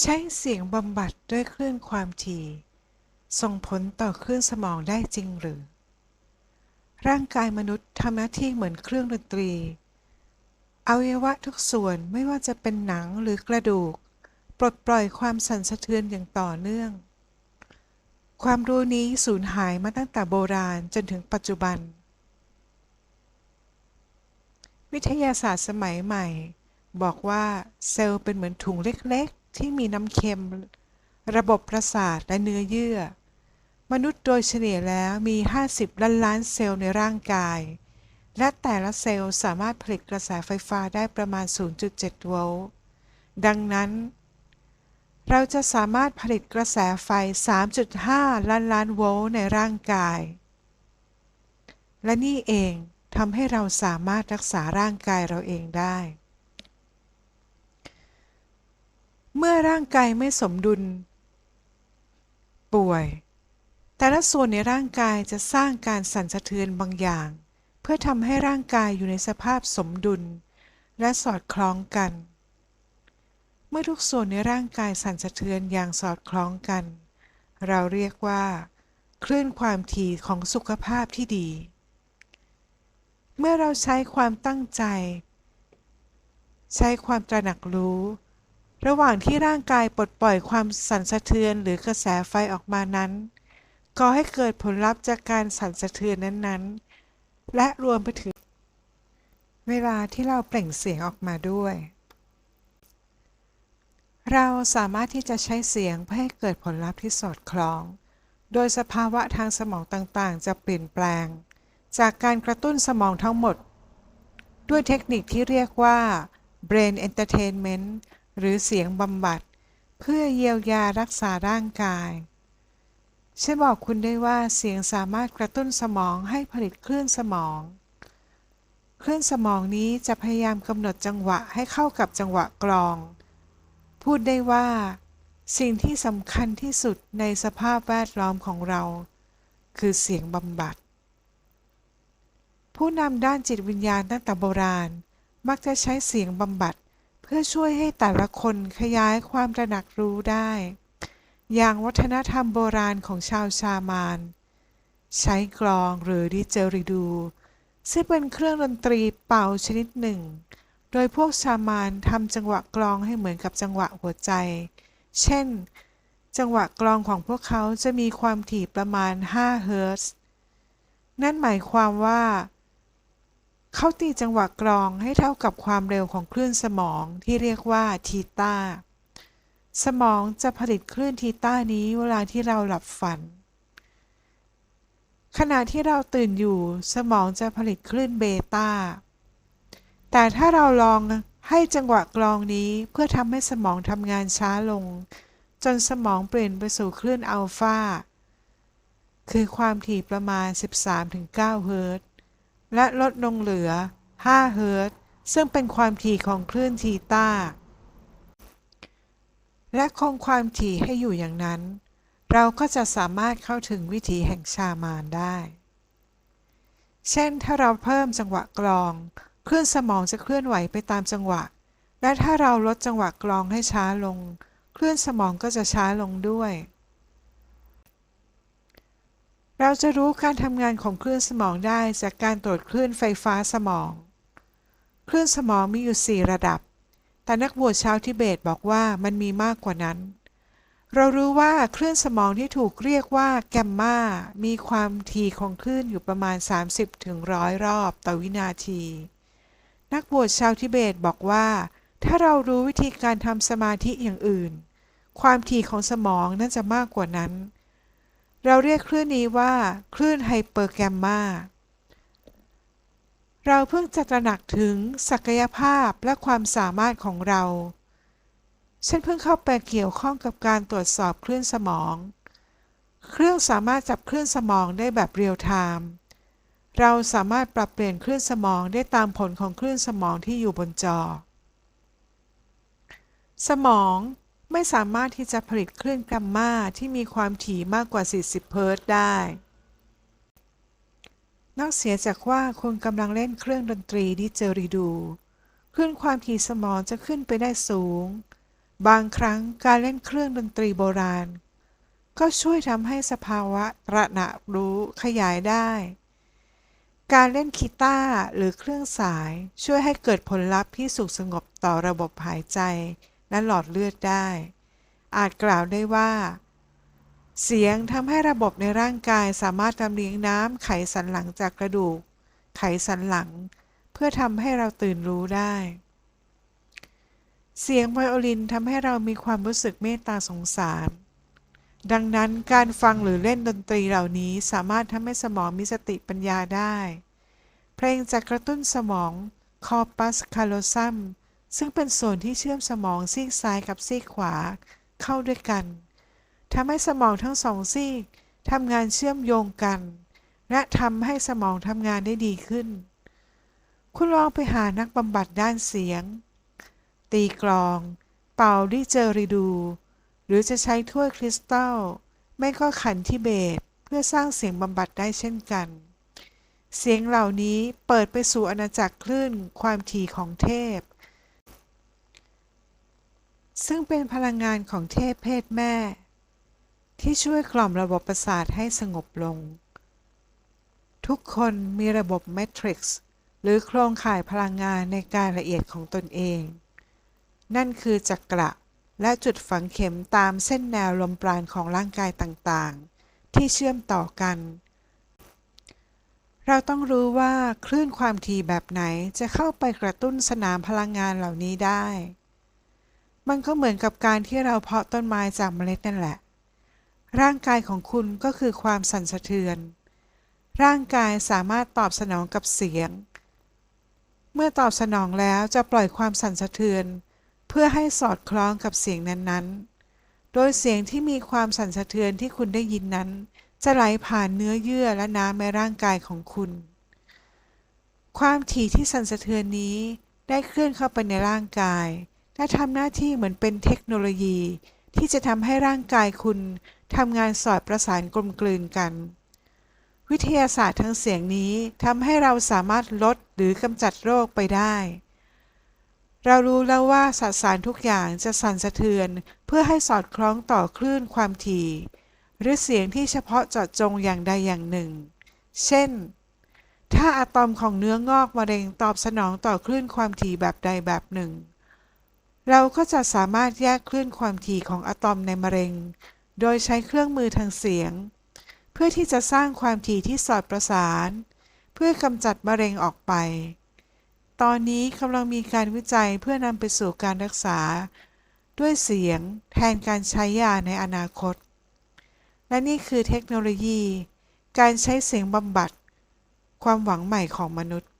ใช้เสียงบำบัดด้วยคลื่นความถี่ ส่งผลต่อคลื่นสมองได้จริงหรือ ร่างกายมนุษย์ทำหน้าที่เหมือนเครื่องดนตรี อวัยวะทุกส่วนไม่ว่าจะเป็นหนังหรือกระดูก ปลดปล่อยความสั่นสะเทือนอย่างต่อเนื่อง ความรู้นี้สูญหายมาตั้งแต่โบราณจนถึงปัจจุบัน วิทยาศาสตร์สมัยใหม่ บอกว่าเซลล์เป็นเหมือนถุงเล็ก ที่มีน้ำเค็ม ระบบประสาทและเนื้อเยื่อ มนุษย์โดยเฉลี่ยแล้วมี 50 ล้านล้านเซลล์ในร่างกาย และแต่ละเซลล์สามารถผลิตกระแสไฟฟ้าได้ประมาณ 0.7 โวลต์ ดังนั้น เราจะสามารถผลิตกระแสไฟ 3.5 ล้านล้านโวลต์ในร่างกาย และนี่เองทำให้เราสามารถรักษาร่างกายเราเองได้ เมื่อร่างกายไม่สมดุล ป่วย แต่ละส่วนในร่างกายจะสร้างการสั่นสะเทือนบางอย่าง เพื่อทำให้ร่างกายอยู่ในสภาพสมดุล และสอดคล้องกัน เมื่อทุกส่วนในร่างกายสั่นสะเทือนอย่างสอดคล้องกัน เราเรียกว่าคลื่นความถี่ของสุขภาพที่ดี เมื่อเราใช้ความตั้งใจ ใช้ความตระหนักรู้ ระหว่างที่ร่างกายปลดปล่อยความสั่นสะเทือนหรือกระแสไฟออกมานั้นก่อให้เกิดผลลัพธ์จากการสั่นสะเทือนนั้นๆ และรวมไปถึง เวลาที่เราเปล่งเสียงออกมาด้วย เราสามารถที่จะใช้เสียงเพื่อให้เกิดผลลัพธ์ที่สอดคล้อง โดยสภาวะทางสมองต่างๆ จะเปลี่ยนแปลง จากการกระตุ้นสมองทั้งหมด ด้วยเทคนิคที่เรียกว่า brain entertainment หรือเสียงบำบัด เพื่อเยียวยารักษาร่างกายฉันบอกคุณได้ว่าเสียงสามารถกระตุ้นสมองให้ผลิตคลื่นสมอง คลื่นสมองนี้จะพยายามกำหนดจังหวะให้เข้ากับจังหวะกลอง พูดได้ว่า สิ่งที่สำคัญที่สุดในสภาพแวดล้อมของเรา คือเสียงบำบัด ผู้นำด้านจิตวิญญาณตั้งแต่โบราณ มักจะใช้เสียงบำบัด พื่อช่วยให้แต่ละคนขยายความตระหนักรู้ได้ อย่างวัฒนธรรมโบราณของชาวชามาน ใช้กลองหรือดิเจริดู ซึ่งเป็นเครื่องดนตรีเป่าชนิดหนึ่ง โดยพวกชามานทำจังหวะกลองให้เหมือนกับจังหวะหัวใจ เช่น จังหวะกลองของพวกเขาจะมีความถี่ประมาณ 5 เฮิรตซ์ นั่นหมายความว่า เขาตีจังหวะกลองให้เท่ากับความเร็วของคลื่นสมองที่เรียกว่าทีตาสมองจะผลิตคลื่นทีต้านี้เวลาที่เราหลับฝัน ขณะที่เราตื่นอยู่สมองจะผลิตคลื่นเบต้า แต่ถ้าเราลองให้จังหวะกลองนี้เพื่อทำให้สมองทำงานช้าลง จนสมองเปลี่ยนไปสู่คลื่นอัลฟาคือความถี่ประมาณ 13-9 เฮิรตซ์ และลดลงเหลือ 5 เฮิรตซ์ซึ่งเป็นความถี่ของคลื่นทีตาและคงความถี่ให้อยู่อย่างนั้น เราก็จะสามารถเข้าถึงวิถีแห่งชามานได้ เช่นถ้าเราเพิ่มจังหวะกลอง คลื่นสมองจะเคลื่อนไหวไปตามจังหวะ และถ้าเราลดจังหวะกลองให้ช้าลง คลื่นสมองก็จะช้าลงด้วย เราจะรู้การทำงานของคลื่นสมองได้จากการตรวจคลื่นไฟฟ้าสมอง คลื่นสมองมีอยู่ 4 ระดับ แต่นักบวชชาวทิเบตบอกว่ามันมีมากกว่านั้น เรารู้ว่าคลื่นสมองที่ถูกเรียกว่าแกมมามีความถี่ของคลื่นอยู่ประมาณ 30ถึงร้อยรอบต่อวินาที นักบวชชาวทิเบตบอกว่า ถ้าเรารู้วิธีการทำสมาธิอย่างอื่น ความถี่ของสมองน่าจะมากกว่านั้น เราเรียกคลื่นนี้ว่า คลื่นไฮเปอร์แกมมาเราเพิ่งจะตระหนักถึงศักยภาพและความสามารถของเรา ฉันเพิ่งเข้าไปเกี่ยวข้องกับการตรวจสอบคลื่นสมอง เครื่องสามารถจับคลื่นสมองได้แบบเรียลไทม์ เราสามารถปรับเปลี่ยนคลื่นสมองได้ตามผลของคลื่นสมองที่อยู่บนจอ สมอง ไม่สามารถที่จะผลิตคลื่นกัมมาที่มีความถี่มากกว่า 40 เฮิรตซ์ได้ นอกเสียจากว่าคุณกำลังเล่นเครื่องดนตรีดิเจอริดูคลื่นความถี่สมองจะขึ้นไปได้สูง บางครั้งการเล่นเครื่องดนตรีโบราณ ก็ช่วยทำให้สภาวะตระหนักรู้ขยายได้ การเล่นกีตาร์หรือเครื่องสายช่วยให้เกิดผลลัพธ์ที่สุขสงบต่อระบบหายใจ และหลอดเลือดได้ อาจกล่าวได้ว่า เสียงทำให้ระบบในร่างกายสามารถลำเลียงน้ำไขสันหลังจากกระดูก ไขสันหลัง เพื่อทำให้เราตื่นรู้ได้ เสียงไวโอลินทำให้เรามีความรู้สึกเมตตาสงสาร ดังนั้นการฟังหรือเล่นดนตรีเหล่านี้สามารถทำให้สมองมีสติปัญญาได้ เพลงจะกระตุ้นสมองคอปัสคาโลซัม ซึ่งเป็นส่วนที่เชื่อมสมองซีกซ้ายกับซีกขวาเข้าด้วยกันทำให้สมองทั้งสองซีกทำงานเชื่อมโยงกัน และทำให้สมองทำงานได้ดีขึ้น คุณลองไปหานักบำบัดด้านเสียง ตีกลอง เป่าดิเจอริดู หรือจะใช้ถ้วยคริสตัล ไม่ก็ขันทิเบตเพื่อสร้างเสียงบำบัดได้เช่นกัน เสียงเหล่านี้เปิดไปสู่อาณาจักรคลื่นความถี่ของเทพ ซึ่งเป็นพลังงานของเทพเพศแม่ ที่ช่วยกล่อมระบบประสาทให้สงบลง ทุกคนมีระบบแมทริกซ์หรือโครงข่ายพลังงานในการละเอียดของตนเอง นั่นคือจักระและจุดฝังเข็มตามเส้นแนวลมปราณของร่างกายต่างๆ ที่เชื่อมต่อกัน เราต้องรู้ว่าคลื่นความถี่แบบไหนจะเข้าไปกระตุ้นสนามพลังงานเหล่านี้ได้ มันก็เหมือนกับการที่เราเพาะต้นไม้จากเมล็ดนั่นแหละ ร่างกายของคุณก็คือความสั่นสะเทือน ร่างกายสามารถตอบสนองกับเสียง เมื่อตอบสนองแล้วจะปล่อยความสั่นสะเทือน เพื่อให้สอดคล้องกับเสียงนั้นๆ โดยเสียงที่มีความสั่นสะเทือนที่คุณได้ยินนั้น จะไหลผ่านเนื้อเยื่อและน้ำในร่างกายของคุณ ความถี่ที่สั่นสะเทือนนี้ได้เคลื่อนเข้าไปในร่างกาย และทำหน้าที่เหมือนเป็นเทคโนโลยี ที่จะทำให้ร่างกายคุณทำงานสอดประสานกลมกลืนกัน วิทยาศาสตร์ทางเสียงนี้ทำให้เราสามารถลดหรือกำจัดโรคไปได้ เรารู้แล้วว่าสสารทุกอย่างจะสั่นสะเทือน เพื่อให้สอดคล้องต่อคลื่นความถี่ หรือเสียงที่เฉพาะเจาะจงอย่างใดอย่างหนึ่ง เช่น ถ้าอะตอมของเนื้องอกมะเร็งตอบสนองต่อคลื่นความถี่แบบใดแบบหนึ่ง เราก็จะสามารถแยกคลื่นความถี่ของอะตอมในมะเร็ง โดยใช้เครื่องมือทางเสียง เพื่อที่จะสร้างความถี่ที่สอดประสาน เพื่อกำจัดมะเร็งออกไป ตอนนี้กำลังมีการวิจัยเพื่อนำไปสู่การรักษา ด้วยเสียงแทนการใช้ยาในอนาคต และนี่คือเทคโนโลยี การใช้เสียงบำบัด ความหวังใหม่ของมนุษย์